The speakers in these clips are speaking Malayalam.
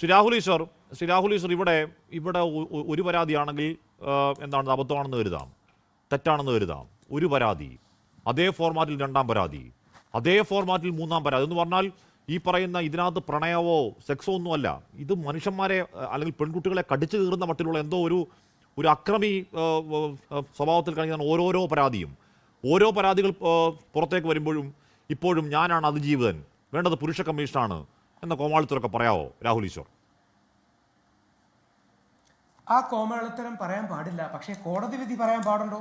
ശ്രീ രാഹുൽ ഈശ്വർ ശ്രീ രാഹുൽ ഈശ്വർ ഇവിടെ ഇവിടെ ഒരു പരാതിയാണെങ്കിൽ എന്താണ് അബദ്ധമാണെന്ന് കരുതാം. തെറ്റാണെന്ന് കരുതാം. ഒരു പരാതി. അതേ ഫോർമാറ്റിൽ രണ്ടാം പരാതി. അതേ ഫോർമാറ്റിൽ മൂന്നാം പരാതി. എന്ന് പറഞ്ഞാൽ ഈ പറയുന്ന ഇതിനകത്ത് പ്രണയമോ സെക്സോ ഒന്നുമല്ല ഇത് മനുഷ്യന്മാരെ അല്ലെങ്കിൽ പെൺകുട്ടികളെ കടിച്ചു കീറുന്ന മട്ടിലുള്ള എന്തോ ഒരു ഒരു അക്രമി സ്വഭാവത്തിൽ കാണിക്കുന്ന ഓരോരോ പരാതിയും. ഓരോ പരാതികൾ പുറത്തേക്ക് വരുമ്പോഴും ഇപ്പോഴും ഞാനാണ് അതിജീവിതൻ. വേണ്ടത് പുരുഷ കമ്മീഷനാണ്. എന്ന കോമാളിത്തരൊക്കെ പറയാവോ രാഹുൽ ഈശ്വർ? ആ കോമാളിത്തരം പറയാൻ പാടില്ല. പക്ഷേ കോടതി വിധി പറയാൻ പാടുണ്ടോ?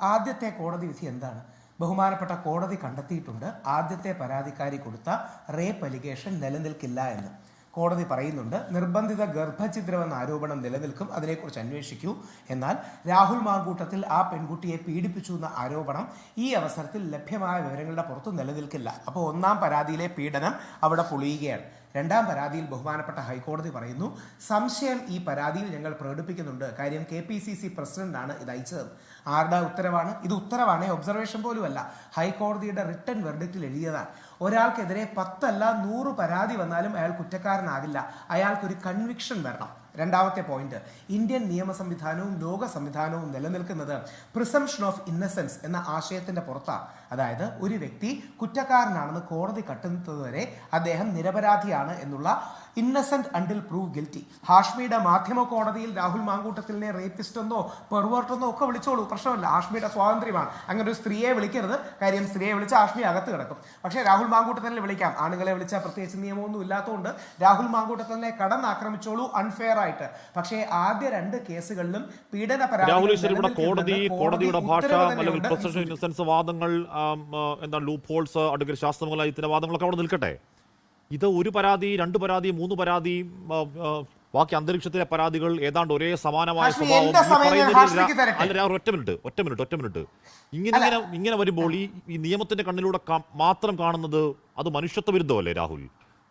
ആദ്യത്തെ കോടതി വിധി എന്താണ്? ബഹുമാനപ്പെട്ട കോടതി കണ്ടെത്തിയിട്ടുണ്ട്. ആദ്യത്തെ പരാതിക്കാരി കൊടുത്ത റേപ്പ് അലിഗേഷൻ നിലനിൽക്കില്ല എന്ന്. കോടതി പറയുന്നുണ്ട് നിർബന്ധിത ഗർഭഛിദ്രമെന്ന ആരോപണം നിലനിൽക്കും അതിനെക്കുറിച്ച് അന്വേഷിക്കൂ. എന്നാൽ രാഹുൽ മാങ്കൂട്ടത്തിൽ ആ പെൺകുട്ടിയെ പീഡിപ്പിച്ചു എന്ന ആരോപണം ഈ അവസരത്തിൽ ലഭ്യമായ വിവരങ്ങളുടെ പുറത്ത് നിലനിൽക്കില്ല. അപ്പോൾ ഒന്നാം പരാതിയിലെ പീഡനം അവിടെ പൊളിയുകയാണ്. രണ്ടാം പരാതിയിൽ ബഹുമാനപ്പെട്ട ഹൈക്കോടതി പറയുന്നു സംശയം ഈ പരാതിയിൽ ഞങ്ങൾ പ്രകടിപ്പിക്കുന്നുണ്ട്. കാര്യം കെ പി സി സി പ്രസിഡന്റാണ് ഇത് അയച്ചത്. ആരുടെ ഉത്തരവാണ്? ഇത് ഉത്തരവാണ് ഒബ്സർവേഷൻ പോലുമല്ല. ഹൈക്കോടതിയുടെ റിട്ടേൺ വെർഡിക്റ്റിൽ എഴുതിയതാണ്. ഒരാൾക്കെതിരെ പത്തല്ല നൂറ് പരാതി വന്നാലും അയാൾ കുറ്റക്കാരനാകില്ല. അയാൾക്കൊരു കൺവിക്ഷൻ വരണം. രണ്ടാമത്തെ പോയിന്റ് ഇന്ത്യൻ നിയമ സംവിധാനവും ലോക സംവിധാനവും നിലനിൽക്കുന്നത് പ്രിസംഷൻ ഓഫ് ഇന്നസെൻസ് എന്ന ആശയത്തിന്റെ പുറത്താണ് അതായത് ഒരു വ്യക്തി കുറ്റക്കാരനാണെന്ന് കോടതി കട്ടുന്നതുവരെ അദ്ദേഹം നിരപരാധിയാണ് എന്നുള്ള ഇന്നസെന്റ് അണ്ടിൽ പ്രൂവ് ഗിൽറ്റി ഹാഷ്മിയുടെ മാധ്യമ കോടതിയിൽ രാഹുൽ മാങ്കൂട്ടത്തിലിനെ റേപ്പിസ്റ്റ് എന്നോ പെർവേർട്ടെന്നോ ഒക്കെ വിളിച്ചോളൂ. പ്രശ്നമല്ല. ഹാഷ്മിയുടെ സ്വാതന്ത്ര്യമാണ്. അങ്ങനെ ഒരു സ്ത്രീയെ വിളിക്കരുത്. കാര്യം സ്ത്രീയെ വിളിച്ച ഹാഷ്മി അകത്ത് കിടക്കും. പക്ഷേ രാഹുൽ മാങ്കൂട്ടത്തിനെ വിളിക്കാം. ആണുങ്ങളെ വിളിച്ചാൽ പ്രത്യേകിച്ച് നിയമമൊന്നും ഇല്ലാത്തതുകൊണ്ട് രാഹുൽ മാങ്കൂട്ടത്തിനെ കടന്നാക്രമിച്ചോളൂ അൺഫെയർ ആയിട്ട്. പക്ഷേ ആദ്യ രണ്ട് കേസുകളിലും പീഡന പരാതി കോടതി കോടതിയുടെ ഭാഷ അല്ലെങ്കിൽ വാദങ്ങൾ എന്താണ് ലൂപ്പ് ഹോൾസ് അടുക്കൽ ശാസ്ത്രമംഗലത്തിന്റെ വാദങ്ങളൊക്കെ അവിടെ നിൽക്കട്ടെ? ഇത് ഒരു പരാതി രണ്ട് പരാതി മൂന്ന് പരാതി ബാക്കി അന്തരീക്ഷത്തിലെ പരാതികൾ ഏതാണ്ട് ഒരേ സമാനമായ സ്വഭാവം? അല്ല ഒറ്റ മിനിറ്റ് ഒറ്റ മിനിറ്റ് ഒറ്റ മിനിറ്റ്. ഇങ്ങനെ ഇങ്ങനെ ഇങ്ങനെ വരുമ്പോൾ ഈ ഈ നിയമത്തിന്റെ കണ്ണിലൂടെ മാത്രം കാണുന്നത് അത് മനുഷ്യത്വ വിരുദ്ധമല്ലേ രാഹുൽ?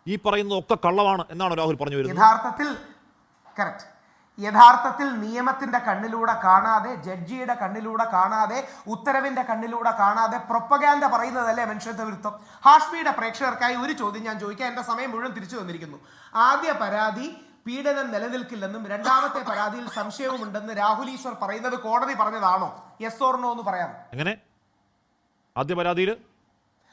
ഈ പറയുന്നതൊക്കെ കള്ളമാണ് എന്നാണ് രാഹുൽ പറഞ്ഞു വരുന്നത്. യഥാർത്ഥത്തിൽ കറക്റ്റ് യഥാർത്ഥത്തിൽ നിയമത്തിന്റെ കണ്ണിലൂടെ കാണാതെ ജഡ്ജിയുടെ കണ്ണിലൂടെ കാണാതെ ഉത്തരവിന്റെ കണ്ണിലൂടെ കാണാതെ പ്രൊപ്പഗാൻഡ പറയുന്നതല്ലേ മനുഷ്യത്വ വിരുദ്ധം ഹാഷ്മിയുടെ പ്രേക്ഷകർക്കായി ഒരു ചോദ്യം ഞാൻ ചോദിക്കാം. എന്റെ സമയം മുഴുവൻ തിരിച്ചു തന്നിരിക്കുന്നു. ആദ്യ പരാതി പീഡനം നിലനിൽക്കില്ലെന്നും രണ്ടാമത്തെ പരാതിയിൽ സംശയവുമുണ്ടെന്ന് രാഹുൽ ഈശ്വർ പറയുന്നത് കോടതി പറഞ്ഞതാണോ? യെസ് ഓർണോ എന്ന് പറയാം എങ്ങനെ? ആദ്യ പരാതിയിൽ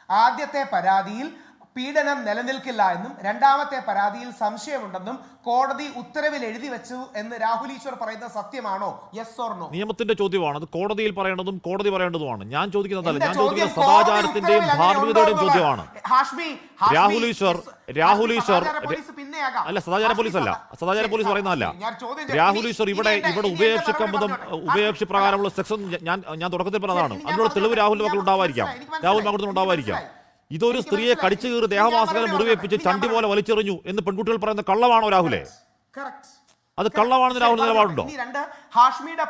ആദ്യത്തെ പരാതിയിൽ പീഡനം നിലനിൽക്കില്ല എന്നും രണ്ടാമത്തെ പരാതിയിൽ സംശയമുണ്ടെന്നും കോടതി ഉത്തരവിൽ എഴുതി വെച്ചു എന്ന് രാഹുൽ ഈശ്വർ പറയുന്നത് സത്യമാണോ? യെസ് ഓർ നോ നിയമത്തിന്റെ ചോദ്യമാണ്. അത് കോടതിയിൽ പറയേണ്ടതും കോടതി പറയേണ്ടതുമാണ്. ഞാൻ ചോദിക്കുന്നതല്ല ഞാൻ ചോദിക്കുന്ന സദാചാരത്തിന്റെയും ധാർമ്മികതയുടെയും ചോദ്യമാണ്. ഹാഷ്മി, രാഹുൽ ഈശ്വർ രാഹുൽ ഈശ്വർ. അല്ല സദാചാര പോലീസ് അല്ല. സദാ- സദാചാര പോലീസ് പറയുന്നതല്ല. രാഹുൽ ഈശ്വർ ഇവിടെ ഇവിടെ ഉപേക്ഷ കമ്പതം ഉപേക്ഷ പ്രകാരമുള്ള സെക്സ് ഞാൻ ഞാൻ തുടക്കത്തിൽ പറഞ്ഞതാണ്. അതിനുള്ള തെളിവ് രാഹുലിന്റെ രാഹുൽ മക്കൾ ഉണ്ടാവാതിരിക്കാം ഉണ്ടാവായിരിക്കാം രാഹുൽ മക്കൾ ഉണ്ടാവായിരിക്കാം മനസ്സിലായി. ഇതൊരു സ്ത്രീയെ കടിച്ചു കീറി മുറിവേൽപ്പിച്ച് പറഞ്ഞോട്ടെ. ചണ്ടി പോലെ വലിച്ചെറിഞ്ഞു എന്ന് പെൺകുട്ടികൾ പറയുന്ന കള്ളമാണോ രാഹുലെ? അത് കള്ളമാണെന്ന് രാഹുൽ നിലപാടുണ്ടോ? ഹാഷ്മിയുടെ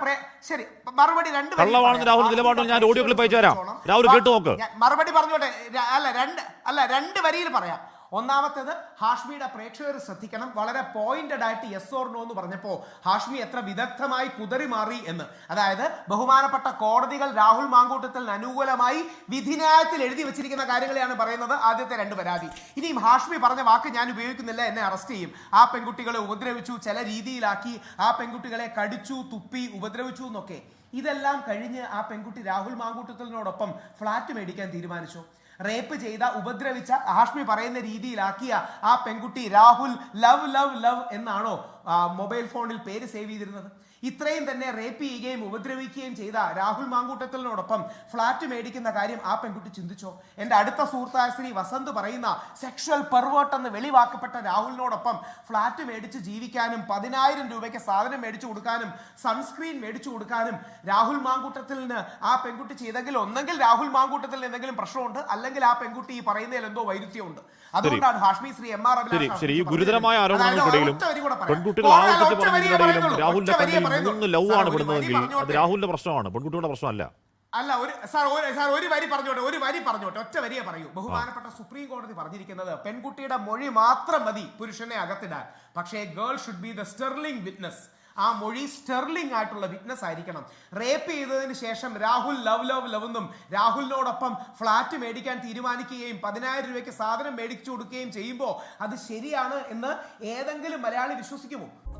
ശരി മറുപടി രണ്ട് കള്ളമാണെന്ന് രാഹുൽ നിലപാടുണ്ടോ ഞാൻ ഓഡിയോ ക്ലിപ്പ് അയച്ചു തരാം. രാഹുൽ കേട്ടു നോക്ക്. മറുപടി പറഞ്ഞോട്ടെ. അല്ല രണ്ട് അല്ല രണ്ട് വരിയിൽ പറയാം. ഒന്നാമത്തേത് ഹാഷ്മിയുടെ പ്രേക്ഷകർ ശ്രദ്ധിക്കണം. വളരെ പോയിന്റഡ് ആയിട്ട് യെസ് ഓർ നോ എന്ന് പറഞ്ഞപ്പോൾ ഹാഷ്മി എത്ര വിദഗ്ധമായി കുതറി മാറി എന്ന്. അതായത് ബഹുമാനപ്പെട്ട കോടതികൾ രാഹുൽ മാങ്കൂട്ടത്തിന് അനുകൂലമായി വിധിന്യായത്തിൽ എഴുതി വെച്ചിരിക്കുന്ന കാര്യങ്ങളെയാണ് പറയുന്നത് ആദ്യത്തെ രണ്ട് പരാതി. ഇനിയും ഹാഷ്മി പറഞ്ഞ വാക്ക് ഞാൻ ഉപയോഗിക്കുന്നില്ല എന്നെ അറസ്റ്റ് ചെയ്യും. ആ പെൺകുട്ടികളെ ഉപദ്രവിച്ചു ചില രീതിയിലാക്കി. ആ പെൺകുട്ടികളെ കടിച്ചു തുപ്പി ഉപദ്രവിച്ചു എന്നൊക്കെ. ഇതെല്ലാം കഴിഞ്ഞ് ആ പെൺകുട്ടി രാഹുൽ മാങ്കൂട്ടത്തിനോടൊപ്പം ഫ്ലാറ്റ് മേടിക്കാൻ തീരുമാനിച്ചു. റേപ്പ് ചെയ്ത ഉപദ്രവിച്ച ഹാഷ്മി പറയുന്ന രീതിയിലാക്കിയ ആ പെൺകുട്ടി രാഹുൽ ലവ് ലവ് ലവ് എന്നാണോ മൊബൈൽ ഫോണിൽ പേര് സേവ് ചെയ്തിരുന്നത്? ഇത്രയും തന്നെ റേപ്പ് ചെയ്യുകയും ഉപദ്രവിക്കുകയും ചെയ്ത രാഹുൽ മാങ്കൂട്ടത്തിനോടൊപ്പം ഫ്ലാറ്റ് മേടിക്കുന്ന കാര്യം ആ പെൺകുട്ടി ചിന്തിച്ചോ? എന്റെ അടുത്ത സുഹൃത്തായ ശ്രീ വസന്ത് പറയുന്ന സെക്ഷൽ പെർവേർട്ട് എന്ന് വെളിവാക്കപ്പെട്ട രാഹുലിനോടൊപ്പം ഫ്ലാറ്റ് മേടിച്ച് ജീവിക്കാനും പതിനായിരം രൂപയ്ക്ക് സാധനം മേടിച്ചു കൊടുക്കാനും സൺസ്ക്രീൻ മേടിച്ചു കൊടുക്കാനും രാഹുൽ മാങ്കൂട്ടത്തിന് ആ പെൺകുട്ടി ചെയ്തെങ്കിൽ ഒന്നെങ്കിൽ രാഹുൽ മാങ്കൂട്ടത്തിൽ എന്തെങ്കിലും പ്രശ്നമുണ്ട്? അല്ലെങ്കിൽ ആ പെൺകുട്ടി ഈ പറയുന്നതിൽ എന്തോ വൈരുദ്ധ്യമുണ്ട്? അതുകൊണ്ടാണ് ഹാഷ്മി ശ്രീ എം ആർ ശരി. ഗുരുതരമായ ആരോപണങ്ങൾക്കിടയിലും പെൺകുട്ടികൾ ആവർത്തിച്ച് പറഞ്ഞതിനിടയിലും രാഹുലിന്റെ മൂന്ന് ലവ് ആണ് പെടുന്നതെങ്കിൽ അത് രാഹുലിന്റെ പ്രശ്നമാണ്. പെൺകുട്ടിയുടെ പ്രശ്നമല്ല. അല്ല ഒരു സാർ ഒരു സാർ ഒരു വരി പറഞ്ഞോട്ടെ ഒരു വരി പറഞ്ഞോട്ടെ ഒറ്റ വരിയെ പറയൂ. ബഹുമാനപ്പെട്ട സുപ്രീം കോടതി പറഞ്ഞിരിക്കുന്നത് പെൺകുട്ടിയുടെ മൊഴി മാത്രം മതി പുരുഷനെ അകത്തിടാൻ. പക്ഷേ girl should be the sterling witness ആ മൊഴി സ്റ്റെർലിംഗ് ആയിട്ടുള്ള വിറ്റ്നസ് ആയിരിക്കണം. റേപ്പ് ചെയ്തതിന് ശേഷം രാഹുൽ ലവ് ലവ് ലവ് എന്നും രാഹുലിനോടൊപ്പം ഫ്ലാറ്റ് മേടിക്കാൻ തീരുമാനിക്കുകയും പതിനായിരം രൂപയ്ക്ക് സാധനം മേടിച്ചു കൊടുക്കുകയും ചെയ്യുമ്പോൾ അത് ശരിയാണ് എന്ന് ഏതെങ്കിലും മലയാളി വിശ്വസിക്കുമോ?